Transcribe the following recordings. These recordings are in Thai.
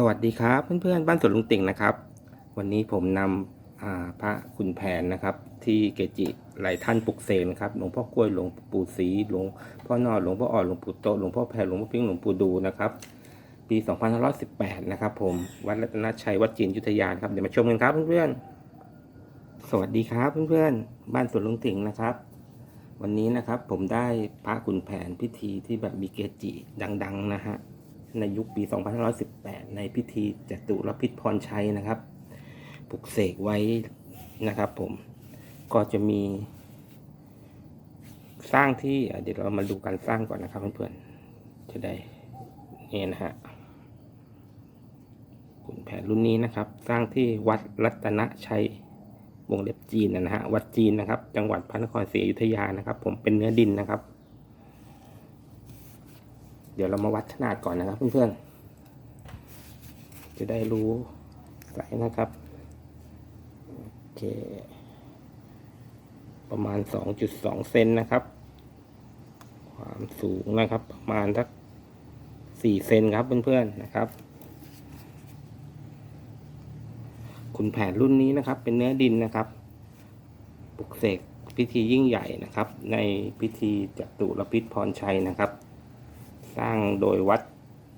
สวัสดีครับเพื่อนๆบ้านสวนลุงติ่งนะครับ วันนี้ผมนำพระคุณแผนนะครับ ที่เกจิหลายท่านปลุกเสกนะครับหลวงพ่อกล้วยหลวงปู่ศรีหลวงพ่อนอดหลวงพ่ออ่อนหลวงปู่โตหลวงพ่อแพรหลวงพ่อพิงค์หลวงปู่ดูนะครับ ปี 2518 นะครับ ผมวัดรัตนชัยวัดจีนยุทธยาครับเดี๋ยวมาชมกันครับเพื่อนๆสวัสดีครับเพื่อนๆบ้านสวนลุงติ่งนะครับ วันนี้นะครับผมได้พระขุนแผนพิธีที่แบบมีเกจิดัง ๆ นะฮะ ในยุคปี 2518 ในพิธีจตุรพิษพรชัยนะครับปลุกเสกไว้นะครับผมก็จะมี สร้างที่เดี๋ยวเรามาดูการสร้างก่อนนะครับเพื่อนๆจะได้นี่นะฮะขุนแผนรุ่นนี้นะครับ สร้างที่วัดรัตนชัยวงเล็บจีนนะฮะวัดจีนนะครับ จังหวัดพระนครศรีอยุธยานะครับ ผมเป็นเนื้อดินนะครับ เดี๋ยวเรามาวัดขนาดก่อนนะครับ เพื่อนๆ จะได้รู้ไซส์นะครับ โอเค ประมาณ 2.2 เซนนะครับ ความสูงนะครับ ประมาณสัก4เซนครับเพื่อนๆนะครับคุณแผนรุ่นนี้นะครับ เป็นเนื้อดินนะครับปลุกเสกพิธียิ่งใหญ่นะครับ ในพิธีจตุรพิษพรชัยนะครับ สร้างโดยวัด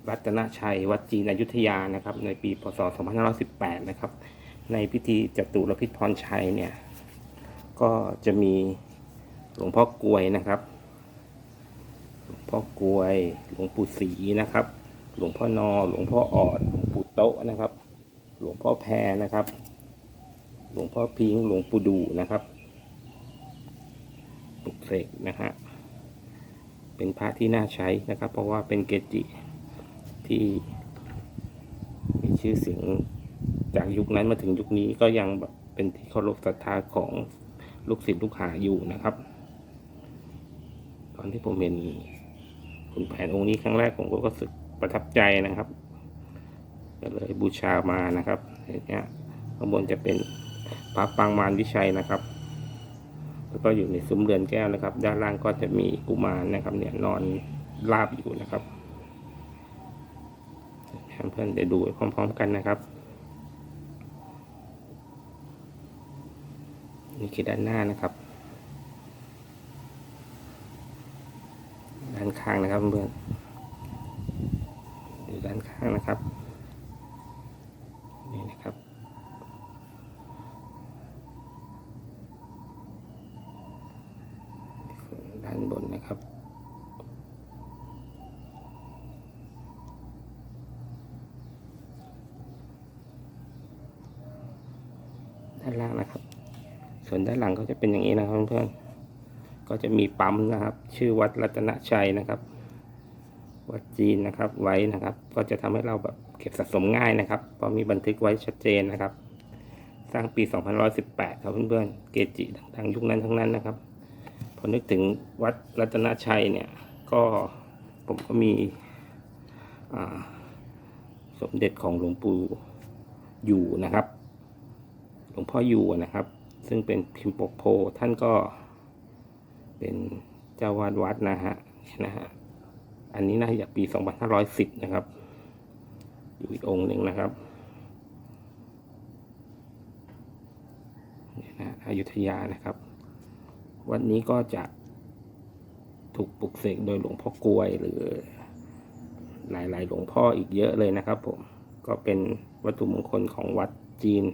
รัตนชัย วัดจีนอยุธยานะครับ ในปีพศ 2518 นะครับ ในพิธีจตุรพิษพรชัยเนี่ย ก็จะมีหลวงพ่อกลวยนะครับ หลวงพ่อกลวย หลวงปู่ศรีนะครับ หลวงพ่อนอ หลวงพ่อออด หลวงปู่โตะนะครับ หลวงพ่อแพรนะครับ หลวงพ่อพิง หลวงปู่ดูนะครับปลุกเสกนะฮะ เป็นพระที่น่าใช้นะครับ เพราะว่าเป็นเกจิที่มีชื่อเสียงจากยุคนั้นมาถึงยุคนี้ก็ยังแบบเป็นที่เคารพศรัทธาของลูกศิษย์ลูกหาอยู่นะครับ ตอนที่ผมเห็นคุณแผนองค์นี้ครั้งแรกผมก็รู้สึกประทับใจนะครับก็เลยบูชามานะครับเนี่ยข้างบนจะเป็นพระปางมารวิชัยนะครับ แล้วก็อยู่ในซุ้มเรือนแก้วนะครับ ด้านล่างก็จะมีกุมารนะครับ เนี่ยนอนราบอยู่นะครับเพื่อนเดี๋ยวดูพร้อม ๆ กันนะครับนี่คือด้านหน้านะครับด้านข้างนะครับเพื่อนดูด้านข้างนะครับ นี่นะครับ ด้านบนนะครับ ด้านล่างนะครับ ส่วนด้านหลังก็จะเป็นอย่างนี้นะครับเพื่อนๆก็จะมีปั๊มนะครับ ชื่อวัดรัตนชัยนะครับวัดจีนนะครับไว้นะครับ ก็จะทำให้เราแบบเก็บสะสมง่ายนะครับ เพราะมีบันทึกไว้ชัดเจนนะครับ สร้างปี 2118 ครับเพื่อนๆ เกจิดังๆ ยุคนั้นทั้งนั้นนะครับ พอนึกถึงวัดรัตนชัยเนี่ย ก็ผมก็มีสมเด็จของหลวงปู่อยู่นะครับ หลวงพ่ออยู่นะครับ ซึ่งเป็นพิมพ์ปกโพท่านก็เป็นเจ้าวาดวัดนะฮะนะฮะอันนี้น่าจะปี 2510 นะครับ อยู่อีกองค์หนึ่งนะครับนะอยุธยานะครับ วันนี้ก็จะถูกปลุกเสกโดยหลวงพ่อกลวยหรือ หลาย ๆ หลวงพ่ออีกเยอะเลยนะครับ ผมก็เป็นวัตถุมงคลของวัดจีน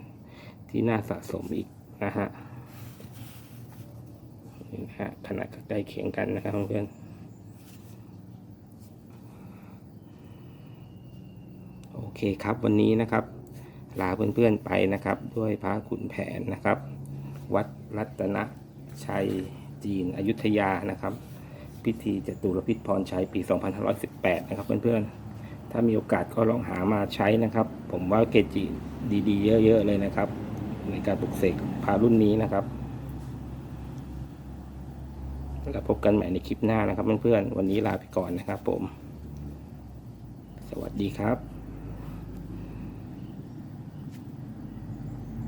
ที่น่าสะสมอีกนะฮะนี่นะฮะขนาดใกล้เคียงกันนะครับเพื่อนโอเคครับวันนี้นะครับ ลาเพื่อนๆไปนะครับ ด้วยพระขุนแผนนะครับ วัดรัตน ชัยจีนอยุธยานะครับ พิธีจตุรพิษพรชัยปี 2518 นะครับเพื่อนๆ ถ้ามีโอกาสก็ลองหามาใช้นะครับ ผมว่าเกจิดีๆ เยอะๆเลยนะครับ ในการปลุกเสกพารุ่นนี้นะครับแล้วพบกันใหม่ในคลิปหน้านะครับเพื่อนๆ วันนี้ลาไปก่อนนะครับผม สวัสดีครับ